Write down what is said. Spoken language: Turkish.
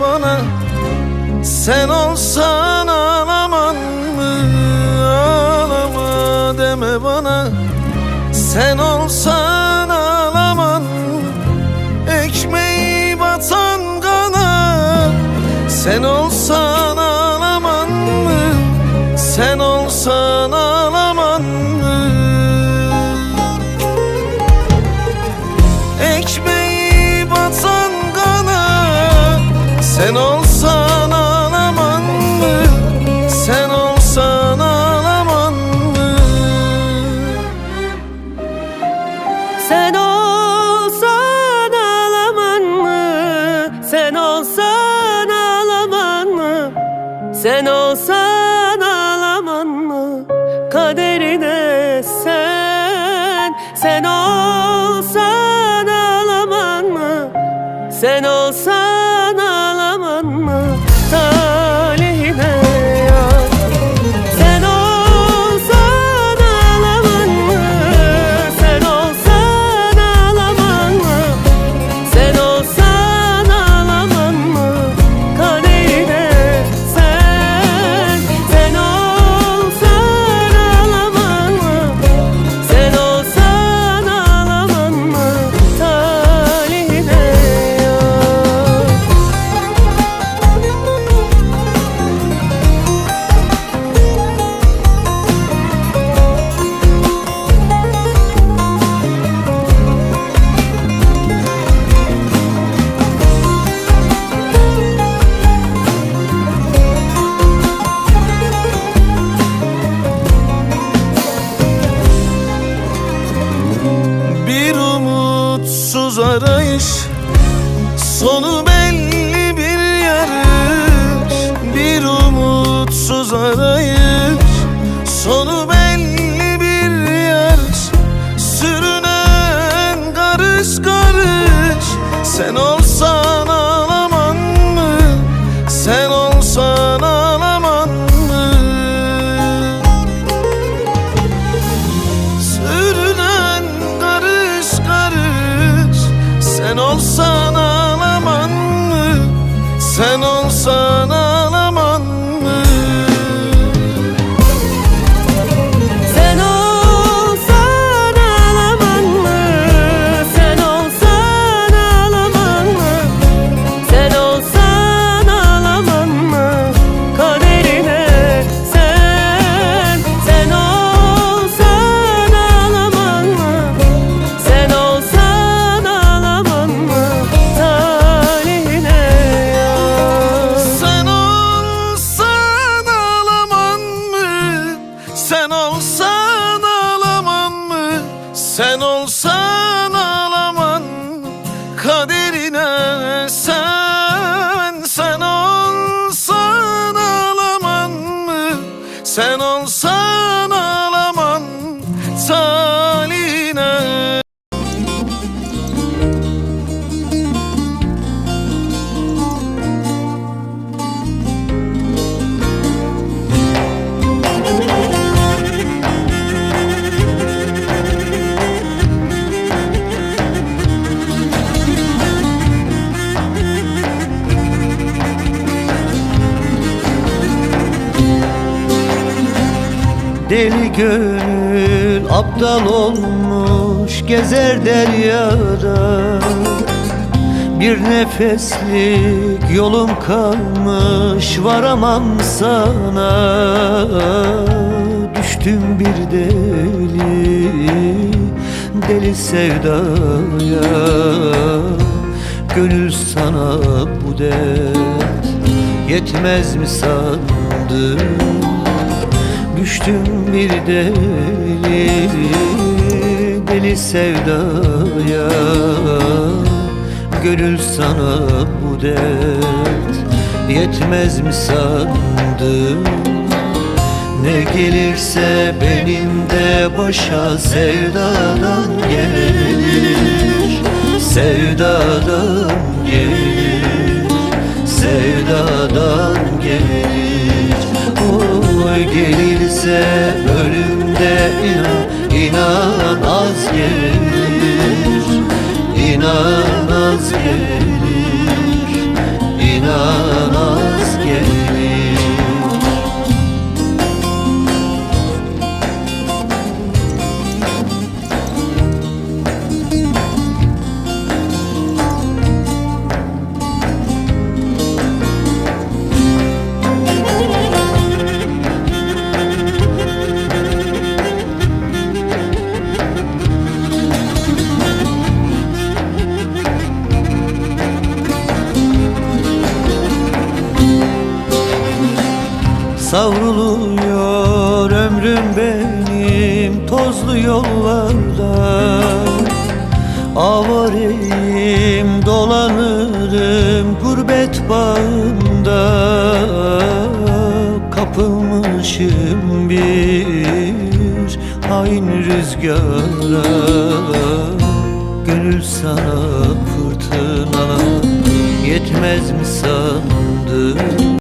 bana. Sen olsan ağlaman mı? Ağlama deme bana. Sen olsan ağlaman Ekmeği batan kana. Sen olsan Sen olsan ağlaman mı? Kaderine sen Sen olsan ağlaman mı? Sen olsan Sonu belli bir yarış Bir umutsuz arayış. Sonu belli bir yarış Sürünen karış karış. Sen olsan Kaderine Deli gönül aptal olmuş gezer deryada. Bir nefeslik yolum kalmış varamam sana. Düştüm bir deli deli sevdaya. Gönül sana bu dert yetmez mi sandın Düştüm bir deli deli sevdaya. Gönül sana bu dert yetmez mi sandın? Ne gelirse benim de başa sevdadan gelir. Sevdadan gelir Sevdadan gelir. Oy gelirse ölümde inan inan az gelir İnan az gelir ömrüm benim tozlu yollarda. Avareyim dolanırım gurbet bağında. Kapılmışım bir hain rüzgara. Gönül sana fırtına yetmez mi sandın